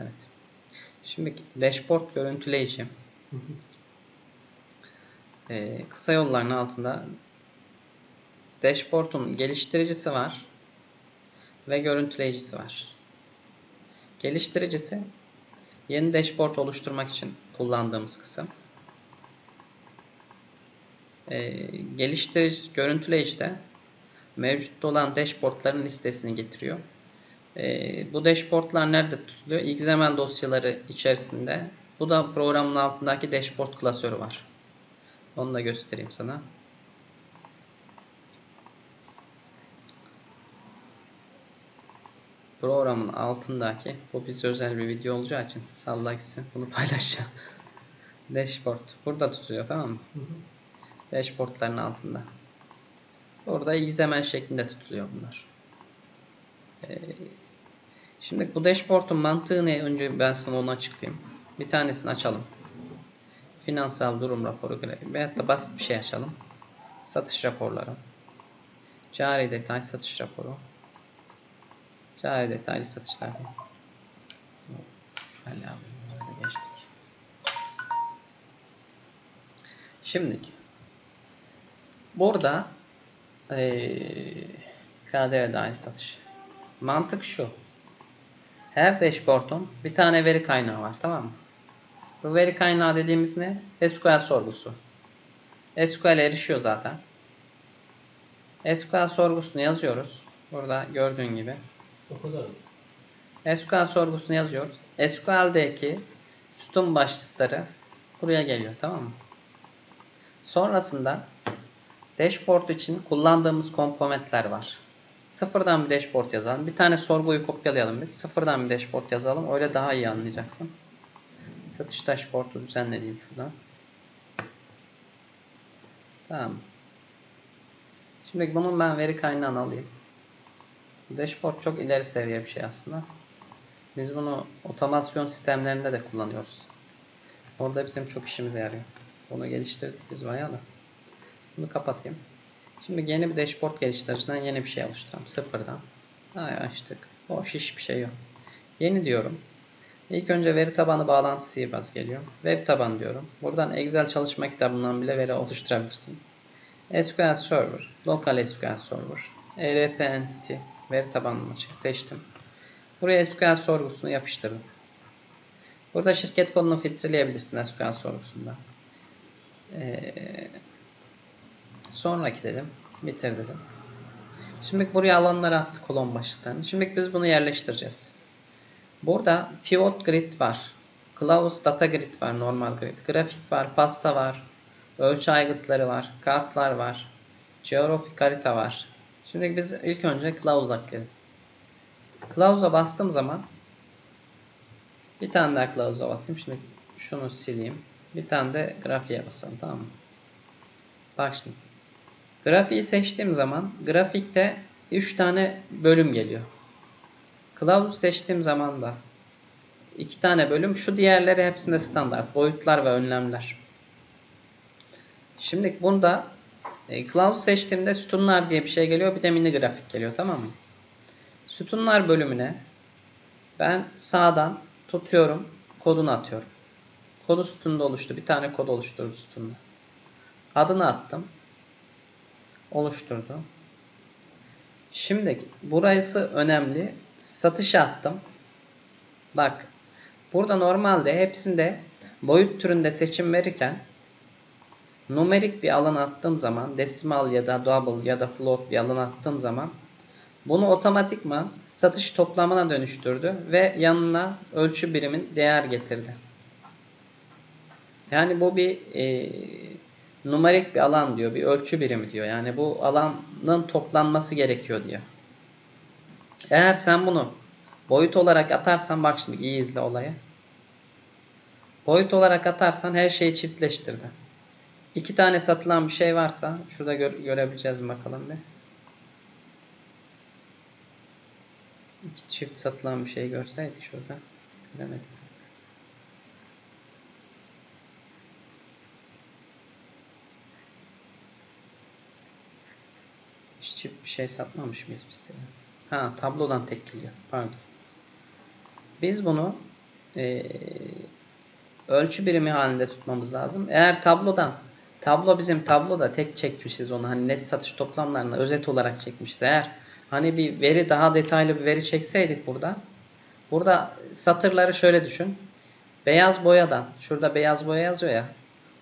Evet. Şimdi dashboard görüntüleyici. Ee, kısa yolların altında dashboard'un geliştiricisi var ve görüntüleyicisi var. Geliştiricisi yeni dashboard oluşturmak için kullandığımız kısım. Ee, geliştirici, görüntüleyici de mevcutta olan dashboardların listesini getiriyor. Ee, bu dashboardlar nerede tutuluyor? XML dosyaları içerisinde. Bu da programın altındaki dashboard klasörü var. Onu da göstereyim sana. Programın altındaki bu biz özel bir video olacağı için salla gitsin. Bunu paylaşacağım. Dashboard. Burada tutuyor tamam mı? Dashboardların altında. Orada XML şeklinde tutuluyor bunlar. Ee, şimdi bu dashboard'un mantığı ne? Önce ben sana onu açıklayayım. Bir tanesini açalım. Finansal durum raporu veyahut da basit bir şey açalım. Satış raporları. Cari detay satış raporu. Cari detaylı satışlar. Şöyle abi, geçtik. Şimdiki burada ee, KDV dahil satış. Mantık şu. Her dashboard'un bir tane veri kaynağı var tamam mı? Bu veri kaynağı dediğimiz ne? SQL sorgusu. SQL erişiyor zaten. SQL sorgusunu yazıyoruz. Burada gördüğün gibi. O kadar mı? SQL sorgusunu yazıyoruz. SQL'deki sütun başlıkları buraya geliyor tamam mı? Sonrasında dashboard için kullandığımız komponentler var. Sıfırdan bir dashboard yazalım. Bir tane sorguyu kopyalayalım biz. Sıfırdan bir dashboard yazalım. Öyle daha iyi anlayacaksın. Satış dashboard'u düzenlediğim şuradan. Tamam. Şimdi bunun ben veri kaynağını alayım. Dashboard çok ileri seviye bir şey aslında. Biz bunu otomasyon sistemlerinde de kullanıyoruz. Orada bizim çok işimize yarıyor. Bunu geliştirdik biz bayağı da. Bunu kapatayım. Şimdi yeni bir dashboard geliştiriciden yeni bir şey oluşturalım. Sıfırdan. Ha, açtık. Boş hiçbir şey yok. Yeni diyorum. İlk önce veri tabanı bağlantısı sihirbaz geliyor. Veri tabanı diyorum. Buradan Excel çalışma kitabından bile veri oluşturabilirsin. SQL Server, Local SQL Server, ERP Entity, veri tabanını seçtim. Buraya SQL sorgusunu yapıştırdım. Burada şirket kodunu filtreleyebilirsin SQL sorgusunda. Ee, sonraki dedim. Bitir dedim. Şimdi buraya alanları attık kolon başlıklarını. Şimdi biz bunu yerleştireceğiz. Burada pivot grid var. Close data grid var. Normal grid. Grafik var. Pasta var. Ölçü aygıtları var. Kartlar var. Geografik harita var. Şimdi biz ilk önce Clouse'a ekleyelim. Clouse'a bastığım zaman bir tane daha Clouse'a basayım. Şimdi şunu sileyim. Bir tane de grafiğe basalım. Tamam mı? Bak şimdi. Grafiği seçtiğim zaman grafikte 3 tane bölüm geliyor. Cloud seçtiğim zaman da 2 tane bölüm. Şu diğerleri hepsinde standart. Boyutlar ve önlemler. Şimdi bunda e, Cloud seçtiğimde sütunlar diye bir şey geliyor. Bir de mini grafik geliyor. Tamam mı? Sütunlar bölümüne ben sağdan tutuyorum. Kodunu atıyorum. Kodu sütunda oluştu. Bir tane kod oluşturdu sütunda. Adını attım. Oluşturdu. Şimdi burası önemli. Satış attım. Bak. Burada normalde hepsinde boyut türünde seçim verirken numerik bir alan attığım zaman desimal ya da double ya da float bir alan attığım zaman bunu otomatikman satış toplamına dönüştürdü ve yanına ölçü birimin değer getirdi. Yani bu bir e, numerik bir alan diyor. Bir ölçü birimi diyor. Yani bu alanın toplanması gerekiyor diyor. Eğer sen bunu boyut olarak atarsan bak şimdi iyi izle olayı. Boyut olarak atarsan her şeyi çiftleştirdi. İki tane satılan bir şey varsa şurada gö görebileceğiz bakalım bir. İki çift satılan bir şey görseydik şurada. Göremedik. Hiç bir şey satmamış mıyız biz ya? Ha tablodan tek geliyor. Pardon. Biz bunu e, ölçü birimi halinde tutmamız lazım. Eğer tablodan tablo bizim tabloda tek çekmişiz onu hani net satış toplamlarını özet olarak çekmişiz. Eğer hani bir veri daha detaylı bir veri çekseydik burada burada satırları şöyle düşün. Beyaz boyadan şurada beyaz boya yazıyor ya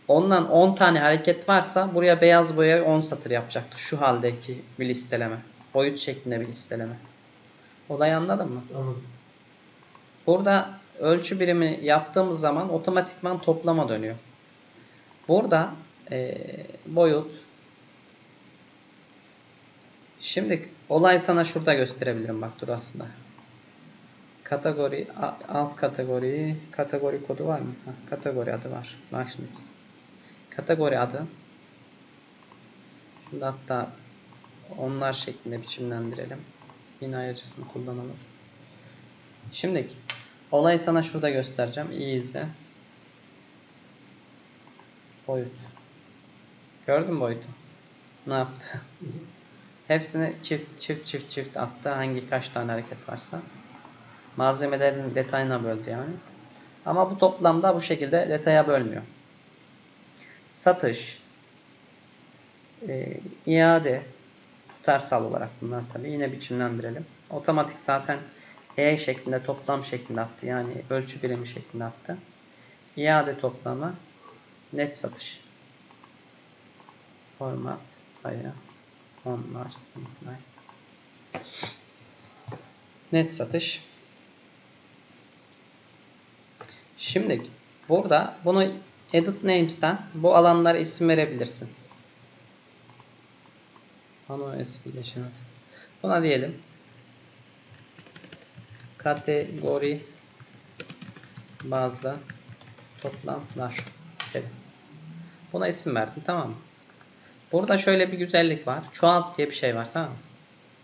ondan 10 tane hareket varsa buraya beyaz boyayı 10 satır yapacaktı. Şu haldeki bir listeleme. Boyut şeklinde bir listeleme. Olayı anladın mı? Anladım. Burada ölçü birimi yaptığımız zaman otomatikman toplama dönüyor. Burada eee, boyut Şimdi olay sana şurada gösterebilirim bak dur aslında. Kategori alt kategori kategori kodu var mı? Ha, kategori adı var. Bak şimdi. Kategori adı. Şunu hatta onlar şeklinde biçimlendirelim. Yine ayırıcısını kullanalım. Şimdi olayı sana şurada göstereceğim. İyi izle. Boyut. Gördün mü boyutu? Ne yaptı? Hepsini çift çift çift çift attı. Hangi kaç tane hareket varsa. Malzemelerin detayına böldü yani. Ama bu toplamda bu şekilde detaya bölmüyor. Satış, e, iade, tutarsal olarak bunlar tabii. Yine biçimlendirelim. Otomatik zaten E şeklinde toplam şeklinde attı. Yani ölçü birimi şeklinde attı. İade toplama, net satış. Format, sayı, onlar. Net satış. Şimdi burada bunu edit names'ten bu alanlara isim verebilirsin. Pano esfileşen. Buna diyelim. Kategori bazda toplamlar. Dedim. Buna isim verdim tamam mı? Burada şöyle bir güzellik var. Çoğalt diye bir şey var tamam mı?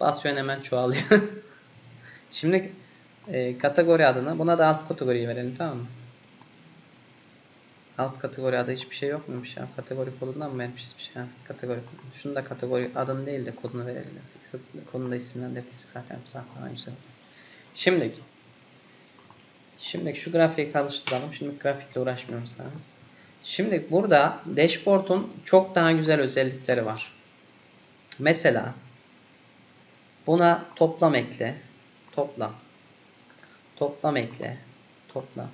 Basıyorsun hemen çoğalıyor. Şimdi e, kategori adını buna da alt kategoriyi verelim tamam mı? Alt kategori adı hiçbir şey yok muymuş ya? Kategori kodundan mı vermişiz bir şey? Ha, kategori kodu. Şunu da kategori adını değil de kodunu verelim. Kodunu da isimlendirdik zaten. Zaten güzel. Şimdiki. Şimdi şu grafiği çalıştıralım. Şimdi grafikle uğraşmıyoruz daha. Şimdi burada dashboard'un çok daha güzel özellikleri var. Mesela buna toplam ekle, toplam, toplam ekle, toplam,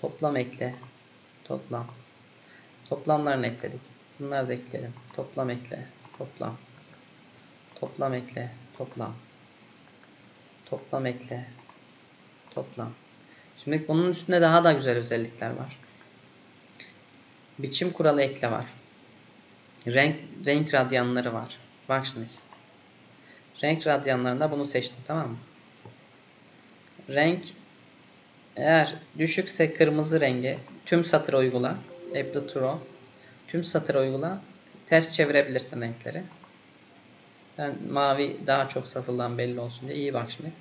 toplam ekle, toplam. Toplamlarını ekledik. Bunları da ekleyelim. Toplam ekle, toplam, toplam ekle, toplam, toplam ekle, toplam. Şimdi bunun üstünde daha da güzel özellikler var. Biçim kuralı ekle var. Renk, renk radyanları var. Bak şimdi. Renk radyanlarında bunu seçtim tamam mı? Renk eğer düşükse kırmızı rengi tüm satır uygula. Apply True. Tüm satır uygula. Ters çevirebilirsin renkleri. Ben mavi daha çok satılan belli olsun diye iyi bak şimdi.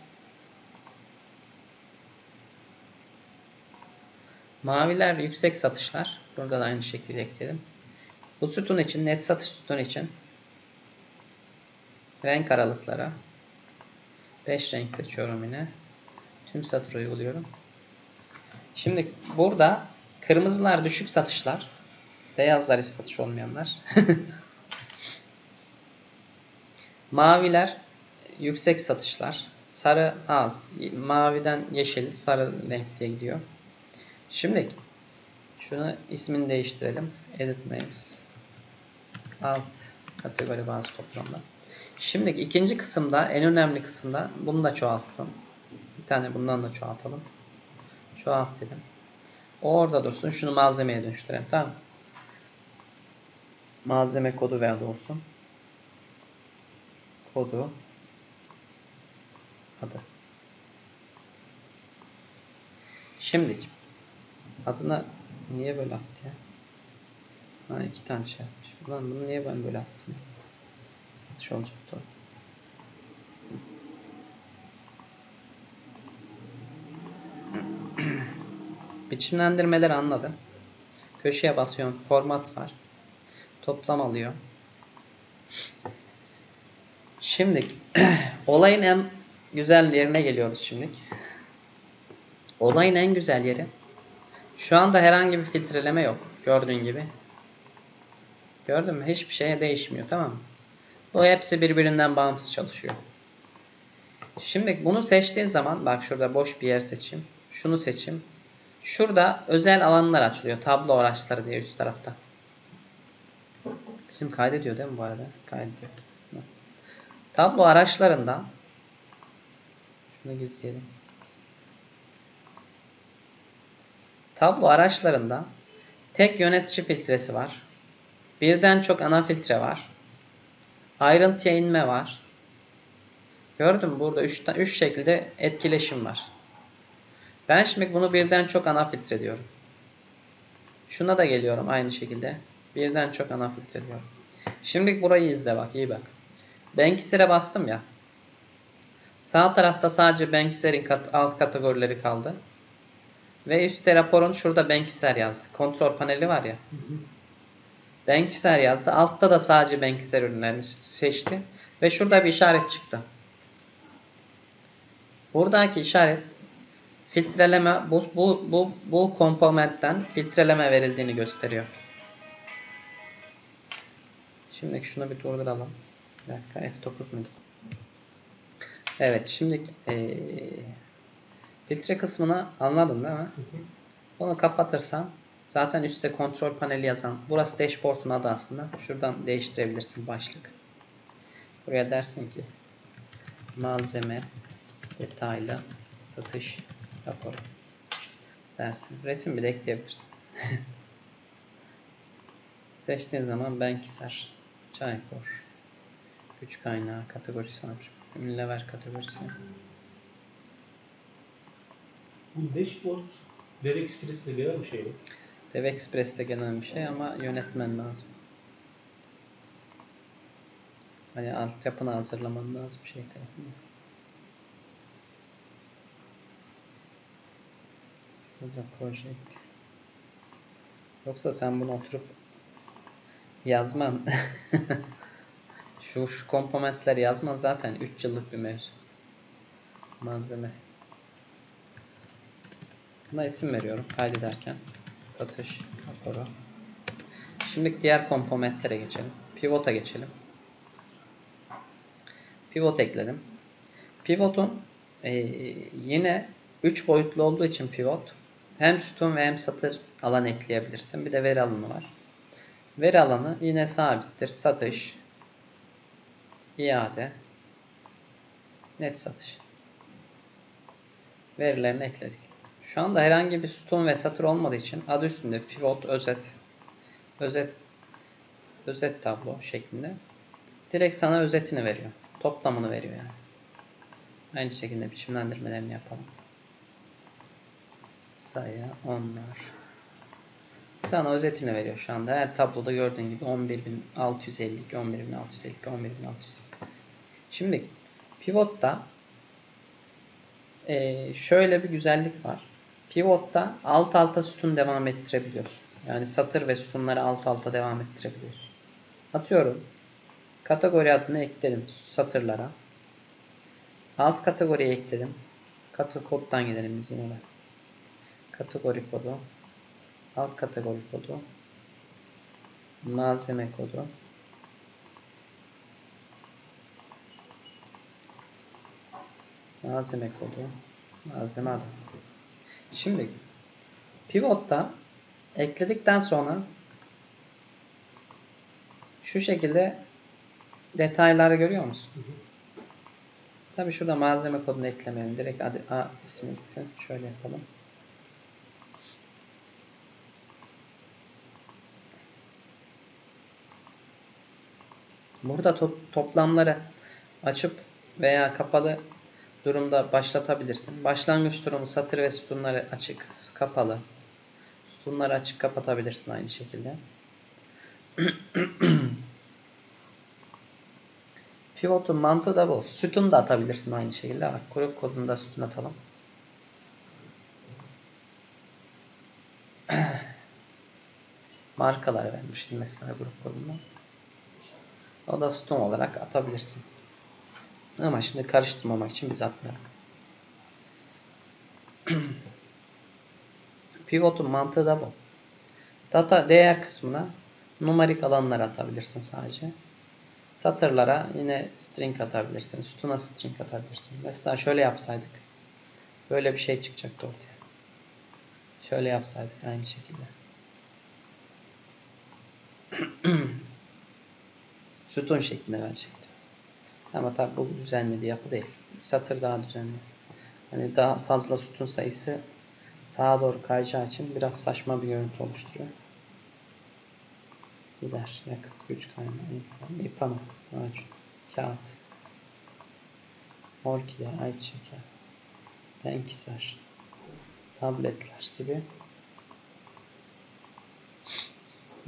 Maviler yüksek satışlar. Burada da aynı şekilde ekledim. Bu sütun için, net satış sütun için renk aralıklara 5 renk seçiyorum yine. Tüm satır uyguluyorum. Şimdi burada kırmızılar düşük satışlar. Beyazlar hiç satış olmayanlar. Maviler yüksek satışlar. Sarı az. Maviden yeşil, sarı renk diye gidiyor. Şimdi şunu ismini değiştirelim. Edit names. Alt kategori bazı toplamda. Şimdi ikinci kısımda en önemli kısımda bunu da çoğaltalım. Bir tane bundan da çoğaltalım. Çoğalt dedim. O orada dursun. Şunu malzemeye dönüştürelim. Tamam? Malzeme kodu verdi olsun. Kodu adı. Şimdi adına niye böyle attı ya? Ha iki tane şey yapmış. Ulan bunu niye ben böyle attım? Satış olacaktı o. Biçimlendirmeleri anladı. Köşeye basıyorum. Format var. Toplam alıyor. Şimdi olayın en güzel yerine geliyoruz şimdi. Olayın en güzel yeri. Şu anda herhangi bir filtreleme yok. Gördüğün gibi. Gördün mü? Hiçbir şeye değişmiyor. Tamam mı? Bu hepsi birbirinden bağımsız çalışıyor. Şimdi bunu seçtiğin zaman bak şurada boş bir yer seçeyim. Şunu seçeyim. Şurada özel alanlar açılıyor. Tablo araçları diye üst tarafta. Bizim kaydediyor değil mi bu arada? Kaydediyor. Tablo araçlarında şunu gizleyelim. Tablo araçlarında tek yönetici filtresi var. Birden çok ana filtre var. Ayrıntıya inme var. Gördün mü? Burada 3 üç şekilde etkileşim var. Ben şimdi bunu birden çok ana filtre diyorum. Şuna da geliyorum aynı şekilde. Birden çok ana filtre diyorum. Şimdi burayı izle bak iyi bak. Bankser'e bastım ya. Sağ tarafta sadece Bankser'in kat, alt kategorileri kaldı. Ve üstte raporun şurada Bankser yazdı. Kontrol paneli var ya. Bankser yazdı. Altta da sadece Bankser ürünlerini seçti. Ve şurada bir işaret çıktı. Buradaki işaret filtreleme bu bu bu bu komponentten filtreleme verildiğini gösteriyor. Şimdi şunu bir durduralım. Bir dakika F9 muydu? Evet şimdi ee, filtre kısmını anladın değil mi? Onu kapatırsan zaten üstte kontrol paneli yazan burası dashboard'un adı aslında. Şuradan değiştirebilirsin başlık. Buraya dersin ki malzeme detaylı satış raporu dersin. Resim bile ekleyebilirsin. Seçtiğin zaman Bankser, Çaykur, güç kaynağı kategorisi varmış. Ünlever kategorisi. Bu dashboard Web Express'te gelen bir şey mi? Dev Express'te gelen bir şey ama yönetmen lazım. Hani altyapını hazırlaman lazım şey tarafında. Şurada project. Yoksa sen bunu oturup yazman. şu, şu komponentleri yazman zaten 3 yıllık bir mevzu. Malzeme. Buna isim veriyorum kaydederken. Satış raporu. Şimdi diğer komponentlere geçelim. Pivot'a geçelim. Pivot ekledim. Pivot'un e, yine 3 boyutlu olduğu için pivot hem sütun ve hem satır alan ekleyebilirsin. Bir de veri alanı var. Veri alanı yine sabittir. Satış, iade, net satış. Verilerini ekledik. Şu anda herhangi bir sütun ve satır olmadığı için adı üstünde pivot özet özet özet tablo şeklinde direkt sana özetini veriyor. Toplamını veriyor yani. Aynı şekilde biçimlendirmelerini yapalım. Sayı onlar. Sana özetini veriyor şu anda. Her tabloda gördüğün gibi 11.652, 11.652, 11.652. Şimdi pivotta ee, şöyle bir güzellik var. Pivotta alt alta sütun devam ettirebiliyorsun. Yani satır ve sütunları alt alta devam ettirebiliyorsun. Atıyorum. Kategori adını ekledim satırlara. Alt kategoriye ekledim. Katı koddan gidelim biz yine ben. Kategori kodu. Alt kategori kodu. Malzeme kodu. Malzeme kodu. Malzeme adı. Şimdi pivotta ekledikten sonra şu şekilde detayları görüyor musun? Tabi şurada malzeme kodunu eklemeyelim. Direkt adı, A ismi gitsin. Şöyle yapalım. Burada to toplamları açıp veya kapalı durumda başlatabilirsin. Başlangıç durumu satır ve sütunları açık, kapalı. Sütunları açık kapatabilirsin aynı şekilde. Pivot'un mantığı da bu. Sütun da atabilirsin aynı şekilde. Bak grup kodunda sütun atalım. Markalar vermiştim mesela grup kodunda. O da sütun olarak atabilirsin. Ama şimdi karıştırmamak için biz atmayalım. Pivotun mantığı da bu. Data değer kısmına numarik alanlar atabilirsin sadece. Satırlara yine string atabilirsin. Sütuna string atabilirsin. Mesela şöyle yapsaydık. Böyle bir şey çıkacaktı ortaya. Şöyle yapsaydık aynı şekilde. Sütun şeklinde verecekti. Ama tabi bu düzenli bir yapı değil. Satır daha düzenli. Hani daha fazla sütun sayısı sağa doğru kayacağı için biraz saçma bir görüntü oluşturuyor. Gider, yakıt, güç kaynağı, ipama, macun, kağıt, orkide, ayçiçeği, penkisar, tabletler gibi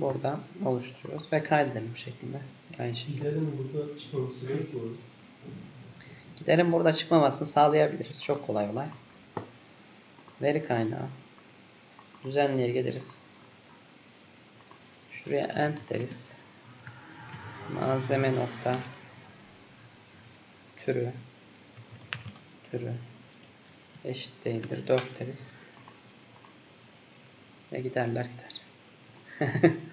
buradan oluşturuyoruz ve kaydedelim bu şekilde. Aynı şekilde. Giderin burada çıkmaması gerekiyor. Giderin burada çıkmamasını sağlayabiliriz. Çok kolay olay. Veri kaynağı. Düzenliye geliriz. Şuraya end deriz. Malzeme nokta. Türü. Türü. Eşit değildir. 4 deriz. Ve giderler gider.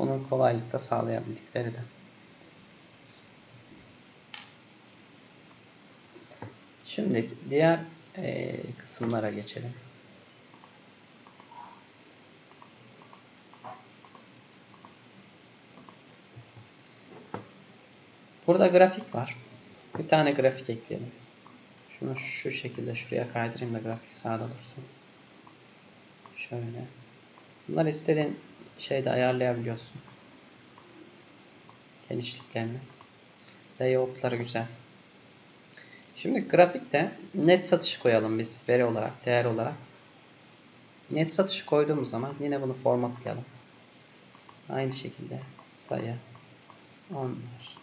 Bunu kolaylıkla sağlayabildik veriden. Şimdi diğer eee, kısımlara geçelim. Burada grafik var. Bir tane grafik ekleyelim. Şunu şu şekilde şuraya kaydırayım da grafik sağda dursun. Şöyle. Bunlar istediğin şeyde ayarlayabiliyorsun. Genişliklerini. Layout'ları güzel. Şimdi grafikte net satışı koyalım biz veri olarak, değer olarak. Net satışı koyduğumuz zaman yine bunu formatlayalım. Aynı şekilde sayı onlar.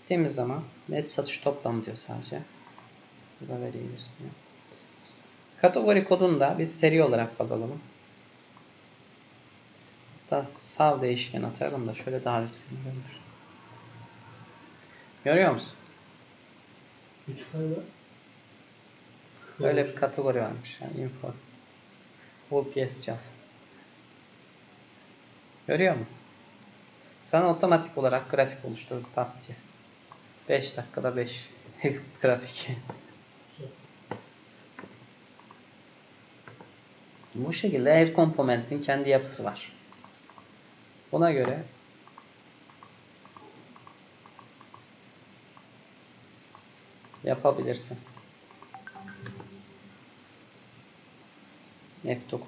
Gittiğimiz zaman net satış toplamı diyor sadece. Burada veriyi gösteriyor. Kategori kodunu da biz seri olarak baz alalım. Hatta sav değişken atalım da şöyle daha düzgün görünür. Görüyor musun? 3 kaynağı. Böyle bir kategori varmış. Yani info. UPS cihaz. Görüyor musun? Sana otomatik olarak grafik oluşturdu pat diye. 5 dakikada 5 grafik. Bu şekilde her komponentin kendi yapısı var. Buna göre yapabilirsin. F9